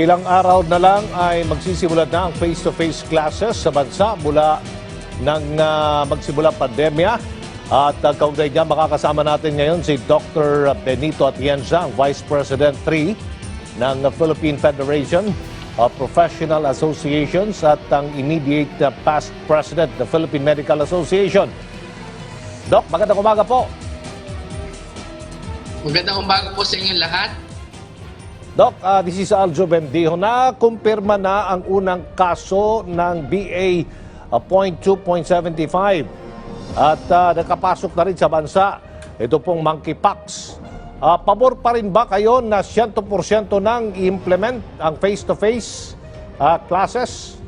Ilang araw na lang ay magsisimula na ang face-to-face classes sa bansa mula nang ah, magsimula pandemya. At uh, kaugnay niya, makakasama natin ngayon si Dr. Benito Atienza, Vice President 3 ng Philippine Federation of Professional Associations at ang immediate uh, past President ng Philippine Medical Association. Doc, magandang umaga po. Magandang umaga po sa inyo lahat. Doc, ah, this is Aljo Bendijo. Na-kumpirma na ang unang kaso ng BA ah, .2.75 at ah, nakapasok na rin sa bansa. Ito pong monkeypox. Ah, pabor pa rin ba kayo na 100% nang i-implement ang face-to-face ah, classes?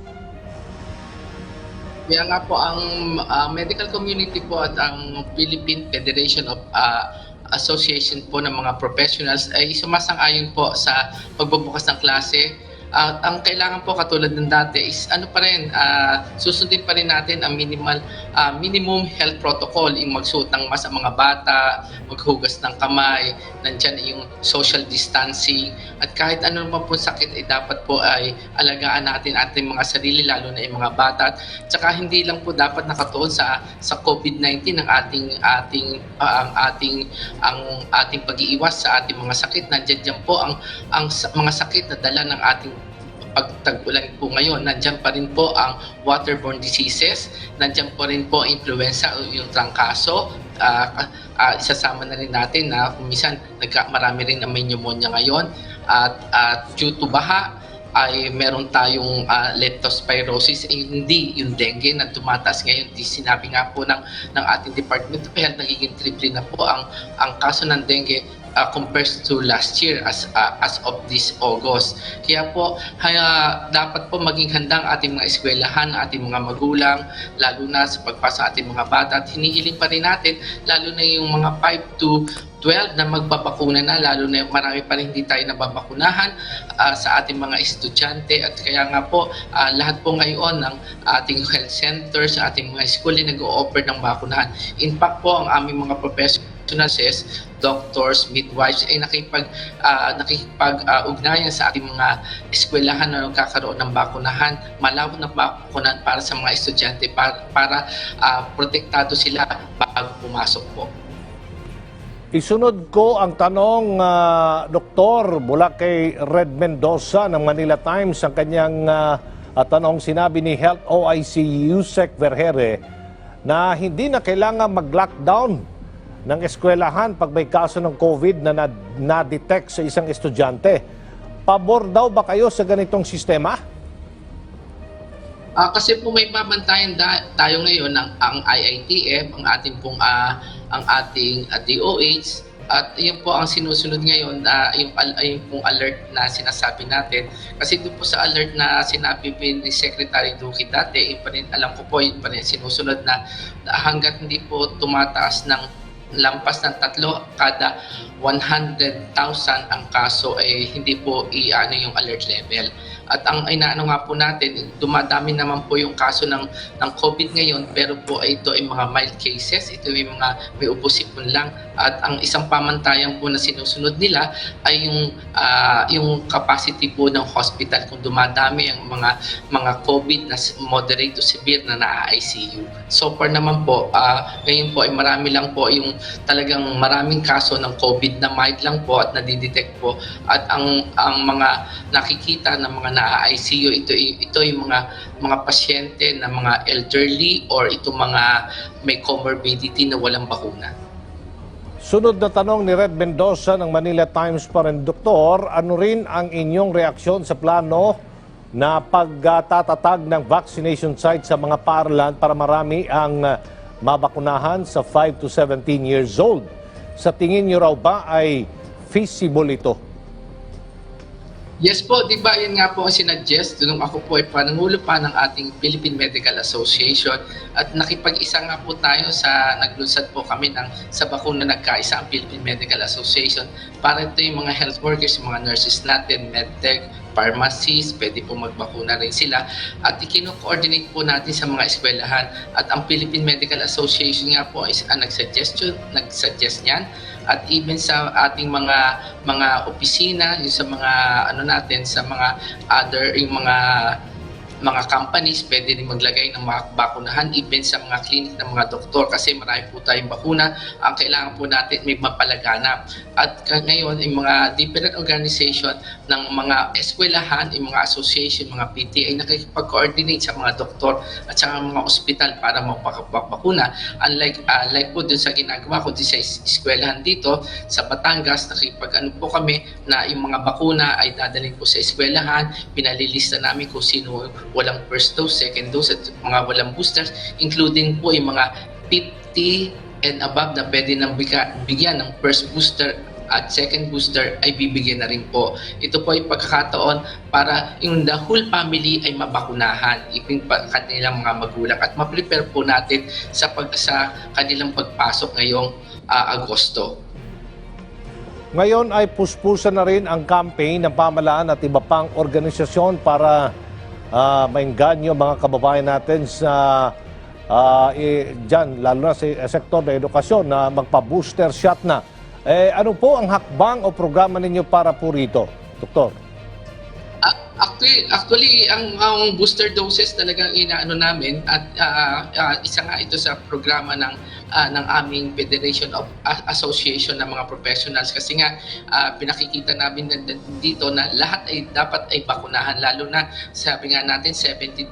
Kaya nga po ang ah, medical community po at ang Philippine Federation of ah, Association po ng mga professionals ay sumasang-ayon po sa pagbubukas ng klase. At ang kailangan po katulad ng dati is ano pa rin, ah, susundin pa rin natin ang minimal ah, minimum health protocol, yung magsuot ng mask ang mga bata, maghugas ng kamay, nandyan yung social distancing, at kahit ano naman po sakit ay dapat po ay alagaan natin ating mga sarili, lalo na yung mga bata. At saka hindi lang po dapat nakatuon sa sa COVID-19 ang ating ating ah, ang ating ang ating pag-iiwas sa ating mga sakit. Nandiyan dyan po ang ang mga sakit na dala ng ating pagtag-ulan po ngayon, nandiyan pa rin po ang waterborne diseases, nandiyan po rin po ang influenza o yung trangkaso, Ah, ah, isasama na rin natin na kung minsan nagka, marami rin na may pneumonia ngayon. At, at due to baha ay meron tayong ah, leptospirosis. Eh, hindi yung dengue na tumataas ngayon. Di sinabi nga po ng ng ating department of health nagiging triple na po ang ang kaso ng dengue uh, compared to last year as uh, as of this August. Kaya po haya, dapat po maging handa ang ating mga eskwelahan, ating mga magulang, lalo na sa pagpasa ating mga bata at hinihiling pa rin natin lalo na yung mga 5 to 12 na magbabakuna na lalo na marami pa rin hindi tayo nababakunahan ah, sa ating mga estudyante at kaya nga po ah, lahat po ngayon ng ating health center sa ating mga school ay nag-o-offer ng bakunahan. In fact po ang aming mga professionals, doctors, midwives ay nakipag ah, nakikipag-ugnayan sa ating mga eskwelahan na nagkakaroon ng bakunahan, malawak na bakunahan para sa mga estudyante para, para ah, protektado sila bago pumasok po. Isunod ko ang tanong, ah, Doktor, mula kay Red Mendoza ng Manila Times. Ang kanyang ah, tanong, sinabi ni Health OIC Yusek Vergere na hindi na kailangan mag-lockdown ng eskwelahan pag may kaso ng COVID na na- na-detect sa isang estudyante. Pabor daw ba kayo sa ganitong sistema? Ah, kasi po may babantayan da- tayo ngayon ng ang IITF, ang ating pong ah, ang ating ah, DOH at yun po ang sinusunod ngayon na yung al- yung pong alert na sinasabi natin kasi doon po sa alert na sinabi ni Secretary Duque dati yun pa rin, alam ko po yun pa rin sinusunod na, na hanggat hindi po tumataas ng lampas ng tatlo kada 100,000 ang kaso ay hindi po i-ano yung alert level. At ang inaano nga po natin, dumadami naman po yung kaso ng ng COVID ngayon pero po ito ay mga mild cases, ito ay mga may upo-sipon lang at ang isang pamantayan po na sinusunod nila ay yung ah, yung capacity po ng hospital kung dumadami ang mga mga COVID na moderate to severe na na-ICU. So far naman po, ah, ngayon po ay marami lang po yung talagang maraming kaso ng COVID na mild lang po at nadidetect po at ang ang mga nakikita ng mga na-ICU ito ito yung mga mga pasyente na mga elderly or ito mga may comorbidity na walang bakuna. Sunod na tanong ni Red Mendoza ng Manila Times pa rin, Doktor, ano rin ang inyong reaksyon sa plano na pagtatatag ng vaccination site sa mga paaralan para marami ang ah, mabakunahan sa 5 to 17 years old? Sa tingin niyo raw ba ay feasible ito? Yes po, di ba? Yun nga po ang sinuggest nung ako po ay panangulo pa ng ating Philippine Medical Association. At nakipag-isa nga po tayo sa naglunsad po kami ng sa bakuna nagkaisa ang Philippine Medical Association. Para ito yung mga health workers, mga nurses natin, medtech, pharmacies, pwede po magbakuna rin sila. At ikino-coordinate po natin sa mga eskwelahan. At ang Philippine Medical Association nga po is ang nagsuggest nagsuggest niyan at even sa ating mga mga opisina yung sa mga ano natin sa mga other yung mga mga companies pwede rin maglagay ng mga bakunahan even sa mga clinic ng mga doktor kasi marami po tayong bakuna. Ang kailangan po natin may mapalaganap at ngayon yung mga different organization ng mga eskwelahan, yung mga association, mga PTA ay nakikipag-coordinate sa mga doktor at sa mga ospital para mapakabakuna. Unlike uh, like po dun sa ginagawa ko din sa es- eskwelahan dito sa Batangas nakipag ano po kami na yung mga bakuna ay dadalhin po sa eskwelahan. Pinalilista namin kung sino walang first dose, second dose at mga walang boosters including po yung mga 50 and above na pwede nang bigyan ng first booster at second booster ay bibigyan na rin po. Ito po ay pagkakataon para yung the whole family ay mabakunahan, pa kanilang mga magulang at ma-prepare po natin sa pag sa kanilang pagpasok ngayong ah, Agosto. Ngayon ay puspusan na rin ang campaign ng pamalaan at iba pang organisasyon para uh, maingganyo mga kababayan natin sa ah, eh, dyan, lalo na sa sektor ng edukasyon na magpa-booster shot na. Eh, ano po ang hakbang o programa ninyo para po rito, Doktor? Actually, actually ang, ang booster doses talagang inaano namin at ah, ah, isa nga ito sa programa ng ah, ng aming Federation of A- Association ng mga professionals. Kasi nga ah, pinakikita namin na- dito na lahat ay dapat ay bakunahan. Lalo na sabi nga natin 72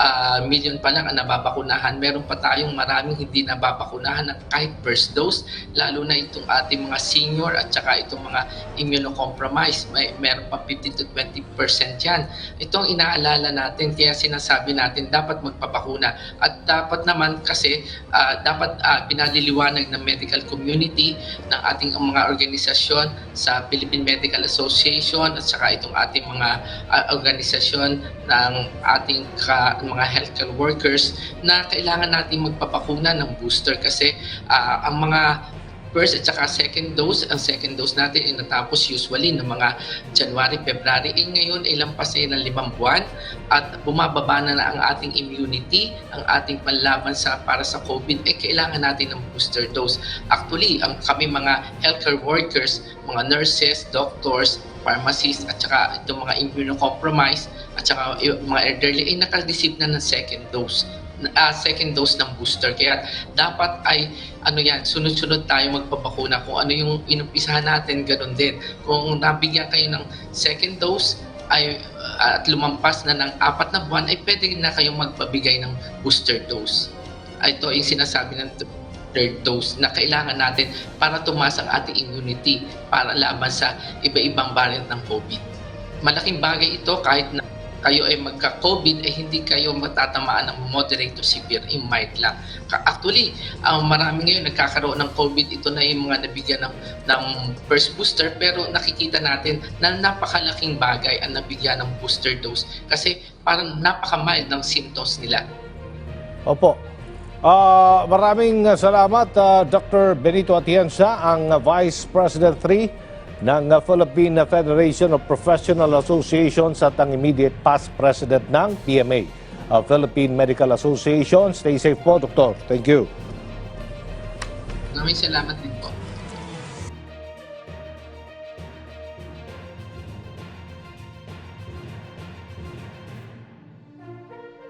ah, million pa lang ang nababakunahan. Meron pa tayong maraming hindi nababakunahan ng kahit first dose. Lalo na itong ating mga senior at saka itong mga immunocompromised. May meron pa 15 to 20 percent yan itong inaalala natin kaya sinasabi natin dapat magpapakuna at dapat naman kasi ah, dapat ah, pinaliliwanag ng medical community ng ating mga organisasyon sa Philippine Medical Association at saka itong ating mga ah, organisasyon ng ating ka, mga healthcare workers na kailangan natin magpapakuna ng booster. Kasi ah, ang mga first at saka second dose, ang second dose natin ay natapos usually ng mga January, February. Eh ngayon ay lampas na ng limang buwan at bumababa na, na ang ating immunity, ang ating panlaban sa para sa COVID, eh kailangan natin ng booster dose. Actually, ang kami mga healthcare workers, mga nurses, doctors, pharmacists, at saka itong mga immunocompromised, at saka mga elderly, ay nakareceive na ng second dose ah, second dose ng booster. Kaya dapat ay ano yan, sunod-sunod tayo magpapakuna. Kung ano yung inumpisahan natin, ganun din. Kung nabigyan kayo ng second dose, ay ah, at lumampas na ng apat na buwan, ay pwede na kayong magpabigay ng booster dose. Ay, ito yung sinasabi ng third dose na kailangan natin para tumaas ang ating immunity para laban sa iba-ibang variant ng COVID. Malaking bagay ito kahit na kayo ay magka-COVID ay hindi kayo matatamaan ng moderate to severe, yung mild lang. Actually, ang marami ngayon nagkakaroon ng COVID, ito na yung mga nabigyan ng, ng first booster pero nakikita natin na napakalaking bagay ang nabigyan ng booster dose kasi parang napaka-mild ng symptoms nila. Opo. Ah, maraming uh, salamat, ah, Dr. Benito Atienza, ang uh, Vice President 3 ng Philippine Federation of Professional Associations at ang immediate past president ng PMA, uh, Philippine Medical Association. Stay safe po, Doktor. Thank you. Maraming salamat din po.